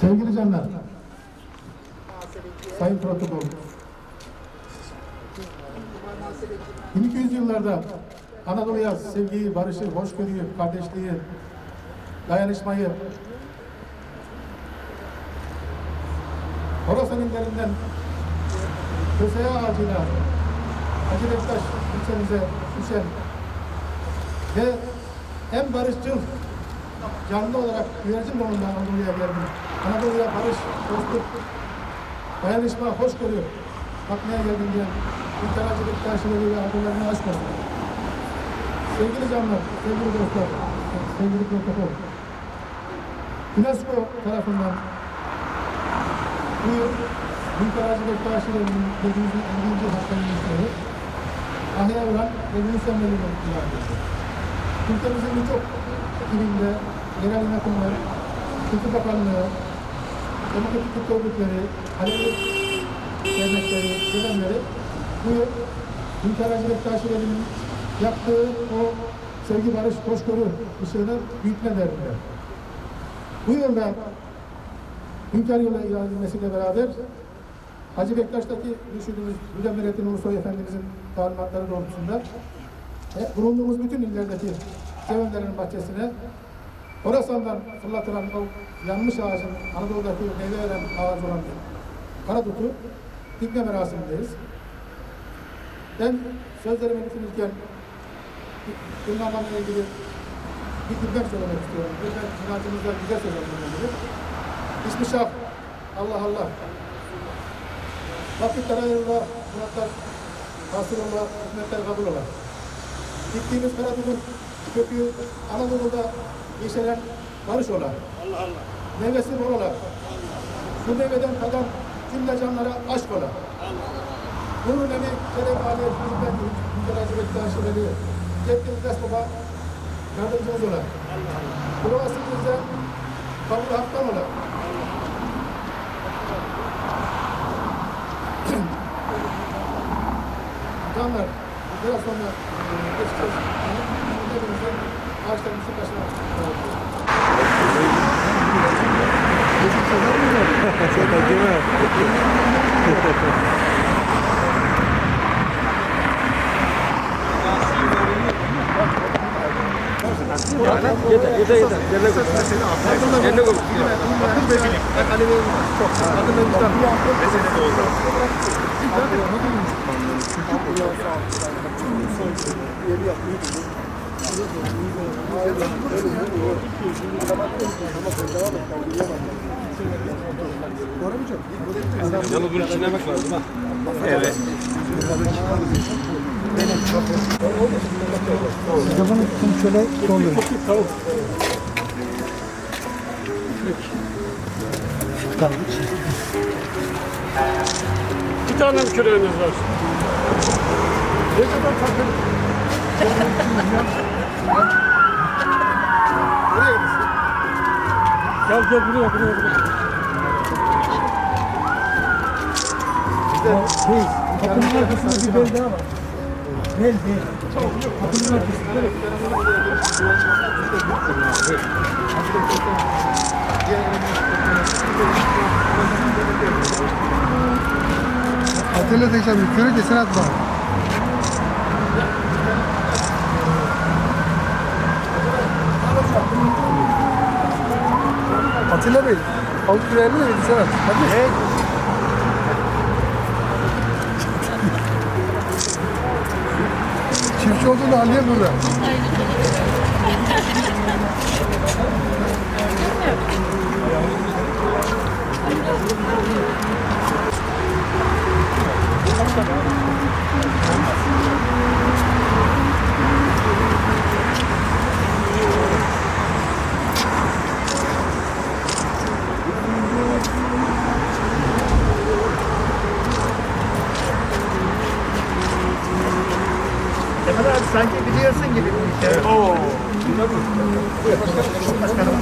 Sevgili canlar, Sayın Protokol, 1200 yıllarda Anadolu'ya sevgiyi, barışı, hoşgörüyü, kardeşliği, dayanışmayı, Horasan illerinden Köseğe ağacıyla Hacı Bektaş ilçemize düşen ve en barışçıl canlı olarak güvercin yolunda Anadolu'ya geldim. Anadolu'ya barış, dostluk, dayanışma, hoşgörü bakmaya geldim diyen Ülker Hacı Bektaş'ları ve adlarını aşk olsun. Sevgili canlar, sevgili dostlar, sevgili protokol. UNESCO tarafından bu Ülker Hacı Bektaş'ların 750. Hakkı'nın Ahya Ulan ve Yunus Emre'nin ilan edildi. Ülkemizin birçok ilinde yerel yönetimler, Kültür Bakanlığı, Demokratik Kültür Örgütleri, Alevi dernekleri, sevenleri bu Hacı Bektaşi Veli'nin yaptığı o sevgi, barış, hoşgörü ışığını büyütme derdinde. Bu yılda Hünkar yolu ilan edilmesiyle beraber Hacı Bektaş'taki düşündüğümüz Hüdem Nurettin Ulusoy Efendimizin talimatları doğrultusunda e, bulunduğumuz bütün illerdeki sevenlerin bahçesine Horasan'dan fırlatılan o yanmış ağacın Anadolu'daki meyve veren ağaç olan karadutu dikme merasimindeyiz. Ben sözlerimi bitirirken Ünvanlarla ilgili bir cümle söylemek istiyorum. Lütfen cinayetimizde güzel söylemek ilgili. İsmi Şah, Allah Allah. Vakitler hayırlı, muratlar hasıl ola, hizmetler kabul ola. Gittiğimiz Karadut'un kökü Anadolu'da yeşeren barış ola. Allah Allah. Meyvesi bol ola. Bu meyveden tadan cümle canlara aşk ola. Bunun evi Kerem Aliye Hizmet Yüksel Hacı Bektaşi Veli Cepli İldes Baba yardımcımız ola. Duasımızda kabul haktan ola. Canlar, biraz sonra e, geçeceğiz. Hepinize ağaçlarımızın başına Değil mi? Yeter, yeter, yeter. Yerine koy. Yerine koy. Yalnız bunun içine yemek lazım ha. Evet. Kafanı tutun şöyle dondurun. Bir tane mi küreğiniz var? Ne kadar takım? Gel gel buraya buraya buraya. Değil. Kapının arkasında bir bel daha var. Bel bel. Kapının arkasında. Atilla teyzem yukarı desene at bana. Atilla Bey, al küreğini de desene at. Hadi. Çiftçi olduğunu anlayan burada. Kemal abi sanki biliyorsun gibi bir şey. Oo. Başkanım. Başkanım.